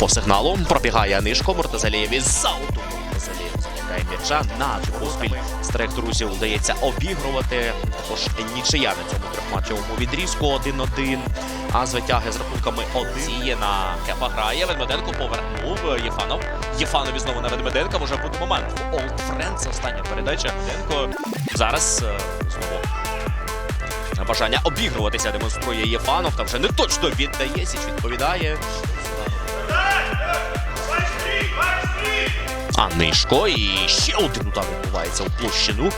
По сигналу пробігає Нишко Муртазалієв із ауту. Муртазалієв замикає м'яча. На поспіль старих друзів вдається обігрувати. Також нічия на цьому трьохматчевому відрізку 1-1. А з витяги з рахунками 1 на Кепа грає. Ведмеденко повернув Єфанов. Єфанові знову на Ведмеденка може бути момент. Олд Френц остання передача. Ведмеденко зараз е, знову бажання обігруватися демонструє Єфанов. Там вже не точно віддає, Січ відповідає. А Нишко і ще один удар відбувається у площину.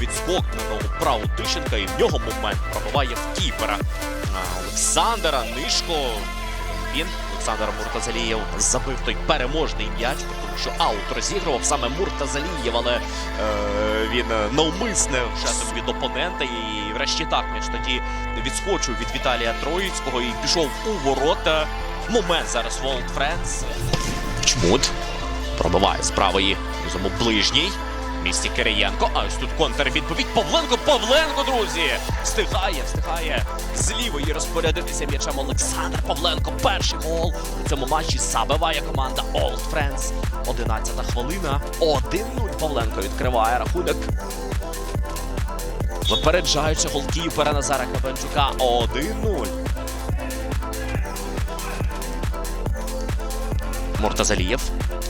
Відскок на ногу праву Тищенка і в нього момент пробиває в кіпера. Олександра Нишко. Він Олександр Муртазалієв забив той переможний м'яч, тому що аут розігрував саме Муртазалієв, але е, він е, навмисне жестом від опонента і врешті так м'яч тоді відскочив від Віталія Троїцького і пішов у ворота. Момент зараз Волт Френс. Чмут пробиває з правої ближній. Місті Кириєнко. А ось тут контрвідповідь. Павленко, Павленко, друзі! Встигає, встигає з лівої розпорядитися м'ячем Олександр Павленко. Перший гол у цьому матчі забиває команда Old Friends. 11 хвилина. 1-0 Павленко відкриває рахунок. Випереджаючи голкіпера Назара Кабанчука. 1-0. Муртазалієв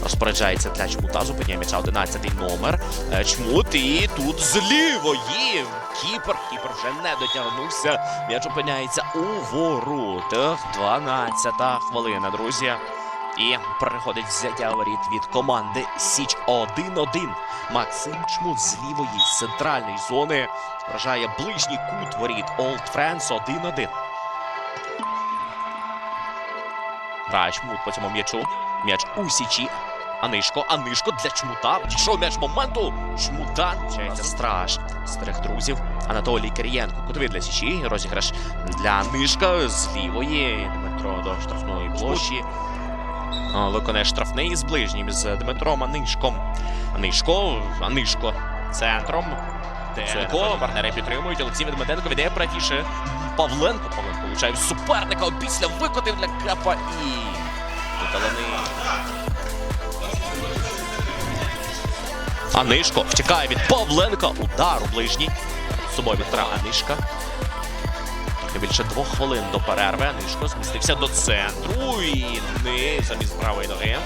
розпоряджається для чмута, зупиняє м'яча 11 номер. Е, Чмут і тут з лівої. Кіпер. Кіпер вже не дотягнувся. М'яч опиняється у воротах. 12 хвилина, друзі. І переходить взяття воріт від команди Січ 1-1. Максим Чмут з лівої з центральної зони вражає ближній кут воріт Олд Френс 1-1. Грає Чмут по цьому м'ячу. М'яч у січі. Анишко, Анишко для чмута. Пішов м'яч моменту. Чмута. Вчається страж старих друзів. Анатолій Кирієнко. Кутовий для січі. Розіграш для Анишка з лівої. Дмитро до штрафної площі. Виконає штрафний з ближнім з Дмитром Анишком. Анишко, Анишко центром. Ценко, партнери підтримують. Олексій Ведмеденко віддає правіше. Павленко. Павленко получає суперника. Після викотив для Капа і. Талани. Анишко втікає від Павленка. Удар у ближній. З собою Віктора Анишка. Трохи більше двох хвилин до перерви. Анишко змістився до центру і не замість правої ноги.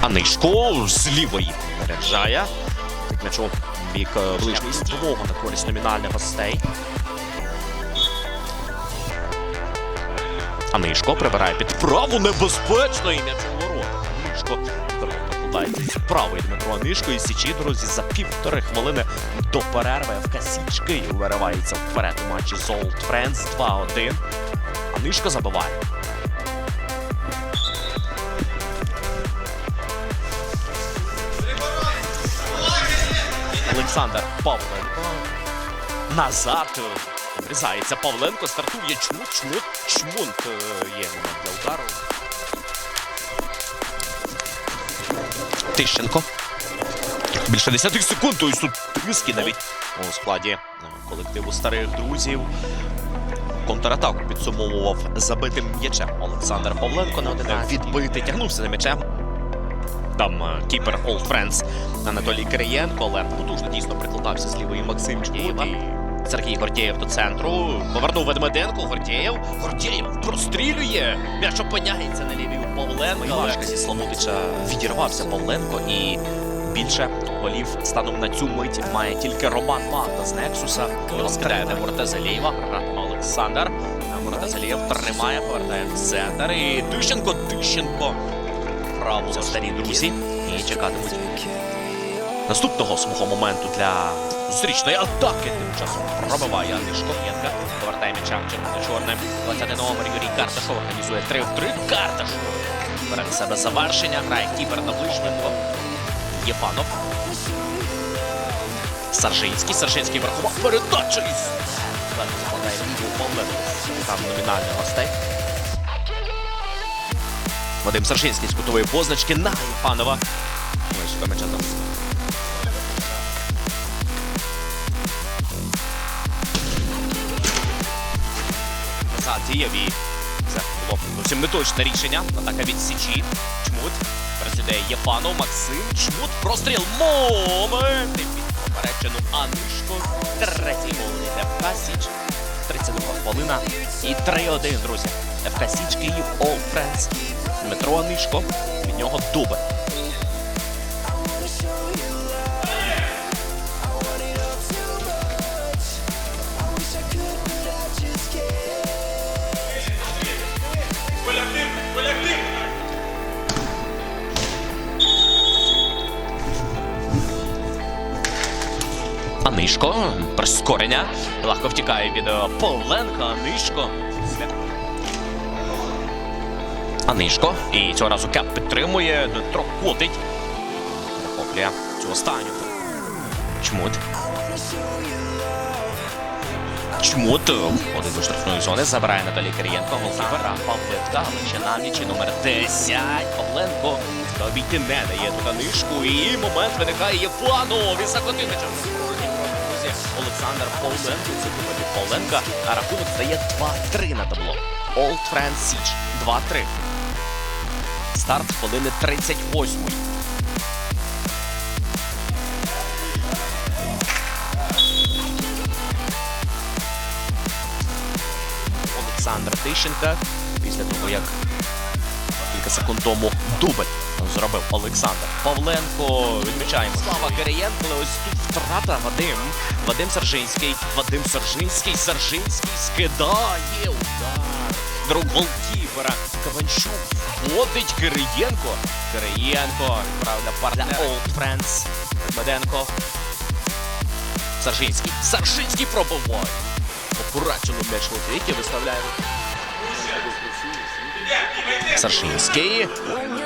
Анишко з лівої заряджає. М'ячу в бік е, ближній ствого на користь номінальних гостей. Анишко прибирає під праву небезпечно і м'яч у ворота. Покладається з Дмитро Анишко і Січі, друзі, за півтори хвилини до перерви в Касічки виривається вперед у матчі з Old Friends 2-1. Анишко забиває. Олександр Павленко. Назад врізається Павленко, стартує чмут, чмут, чмунт. Е, Є момент для удару. Тищенко. Більше 10 секунд, ось тут тиски навіть у складі е, колективу старих друзів. Контратаку підсумовував забитим м'ячем Олександр Павленко на 11. Відбитий, тягнувся за м'ячем. Там е, кіпер Old Friends Анатолій Кириєнко, але потужно дійсно прикладався з лівої Максим Чмут і Сергій Гордєєв до центру. Повернув Ведмеденко, Гордєєв. Гордєєв прострілює. М'яч опиняється на лівій у Павленка. Важка зі Славутича відірвався Павленко і більше голів станом на цю мить має тільки Роман Магда з Нексуса. Розкидає на. Гратиме Олександр. Муртазалієв тримає, повертає в центр. І Тищенко, Тищенко. Право за старі друзі. І чекатимуть наступного свого моменту для зустрічної атаки. Тим часом пробиває Андрій Шкор'єнка. Повертає м'яча червоно-чорним. 20 номер Юрій Карташов організує 3 в 3. Карташов. Бере на себе завершення. Грає кіпер на ближньому. Єфанов. Саржинський. Саржинський із. Далі закладає ліву Павленко. Там номінальних гостей. Вадим Саржинський з кутової позначки на Єфанова. Ось що там. Діяв і це було зовсім неточне рішення. Атака від Січі. Чмут. Пересідає Єфанов, Максим. Чмут. Простріл. Момент. І під попереджену Анишко. Третій гол від ФК Січ. 32 хвилина. І 3-1, друзі. ФК Січ Київ All Friends. Дмитро Анишко. Від нього дубль. Анишко. Прискорення. Легко втікає від е, Павленка. Анишко. Анишко. І цього разу Кеп підтримує. Дмитро котить. Захоплює цю останню. Чмут. Чмут входить до штрафної зони, забирає Наталі Кирієнко, голкіпера Павлетка, ще на м'ячі номер 10. Павленко та обійти не дає тут Анишку. І момент виникає Єфанов. І закотив Олександр Павленко. Це думає Павленка. А рахунок стає 2-3 на табло. Old Friends Січ. 2-3. Старт хвилини 38. Олександр Тищенка після того, як секунд тому дубль зробив Олександр Павленко. Відмічаємо Слава Кириєнко, але ось тут втрата Вадим. Вадим Саржинський. Вадим Саржинський. Саржинський скидає удар. Друг голкіпера. Каванчук вводить Кириєнко. Кириєнко відправля партнер Old Friends. Меденко. Саржинський. Саржинський пробуває. Акуратно м'яч летить і виставляє. Саршинський.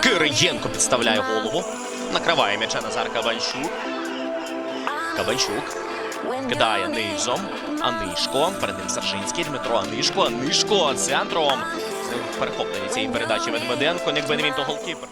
Кириєнко підставляє голову. Накриває м'яча Назар Кабанчук. Кабанчук. Кидає низом. Анишко. Перед ним Саршинський. Дмитро Анишко. Анишко центром. Перехоплення цієї передачі Ведмеденко. Якби не він, то голкіпер.